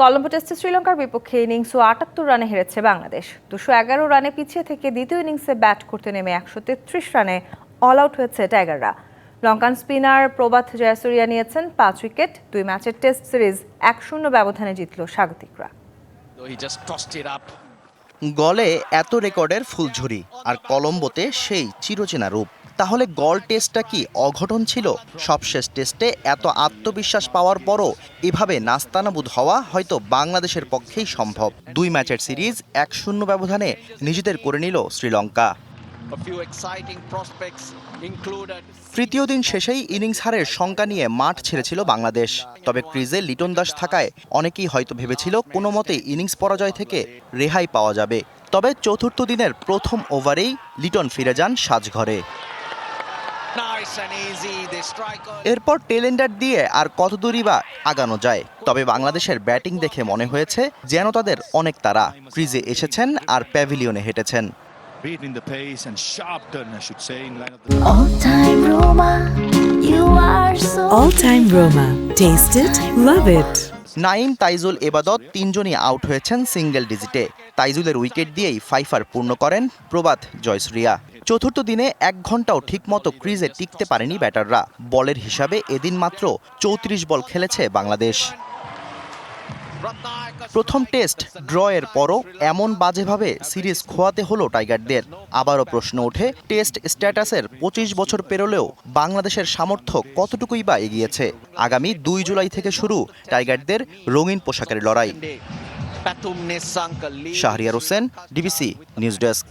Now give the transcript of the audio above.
কলম্বো টেস্টে শ্রীলঙ্কার বিপক্ষে ইনিংস ও আটাত্তর রানে হেরেছে বাংলাদেশ। দুশো এগারো রানে পিছিয়ে থেকে দ্বিতীয় ইনিংসে ব্যাট করতে নেমে একশো তেত্রিশ রানে অল আউট হয়েছে টাইগাররা। লঙ্কান স্পিনার প্রবাথ জয়াসুরিয়া নিয়েছেন পাঁচ উইকেট দুই ম্যাচের টেস্ট সিরিজ এক শূন্য ব্যবধানে জিতল স্বাগতিকরা. গলে এত রেকর্ডের ফুলঝুরি আর কলম্বোতে সেই চিরচেনা রূপ। তাহলে গল টেস্টটা কি অঘটন ছিল? সবশেষ টেস্টে এত আত্মবিশ্বাস পাওয়ার পরও এভাবে নাস্তানাবুদ হওয়া হয়তো বাংলাদেশের পক্ষেই সম্ভব। দুই ম্যাচের সিরিজ এক শূন্য ব্যবধানে নিজেদের করে নিল শ্রীলঙ্কা. তৃতীয় দিন শেষেই ইনিংস হারের শঙ্কা নিয়ে মাঠ ছেড়েছিল বাংলাদেশ। তবে ক্রিজে লিটন দাস থাকায় অনেকেই হয়তো ভেবেছিল কোনো মতে ইনিংস পরাজয় থেকে রেহাই পাওয়া যাবে। তবে চতুর্থ দিনের প্রথম ওভারেই লিটন ফিরে যান সাজঘরে। এরপর টেলেন্ডার দিয়ে আর কত দূরই বা আগানো যায়? তবে বাংলাদেশের ব্যাটিং দেখে মনে হয়েছে যেন তাদের অনেক তারা। ক্রিজে এসেছেন আর প্যাভিলিয়নে হেঁটেছেন। All time Roma, you are so All time Roma. Taste it, love it. Naim Taijul এবাদত তিনজনই আউট হয়েছেন সিঙ্গেল ডিজিটে। তাইজুলের উইকেট দিয়েই ফাইফার পূর্ণ করেন প্রবাদ জয়শ্রিয়া। চতুর্থ দিনে এক ঘন্টাও ঠিকমতো ক্রিজে টিকতে পারেনি ব্যাটাররা। বলের হিসাবে এদিন মাত্র চৌত্রিশ বল খেলেছে বাংলাদেশ। প্রথম টেস্ট ড্র এর পরও এমন বাজেভাবে সিরিজ খোয়াতে হলো টাইগারদের। আবারও প্রশ্ন ওঠে, টেস্ট স্ট্যাটাসের পঁচিশ বছর পেরোলেও বাংলাদেশের সামর্থ্য কতটুকুই বা এগিয়েছে? আগামী দুই জুলাই থেকে শুরু টাইগারদের রঙিন পোশাকের লড়াই. Shahriar Hossain, DBC news desk.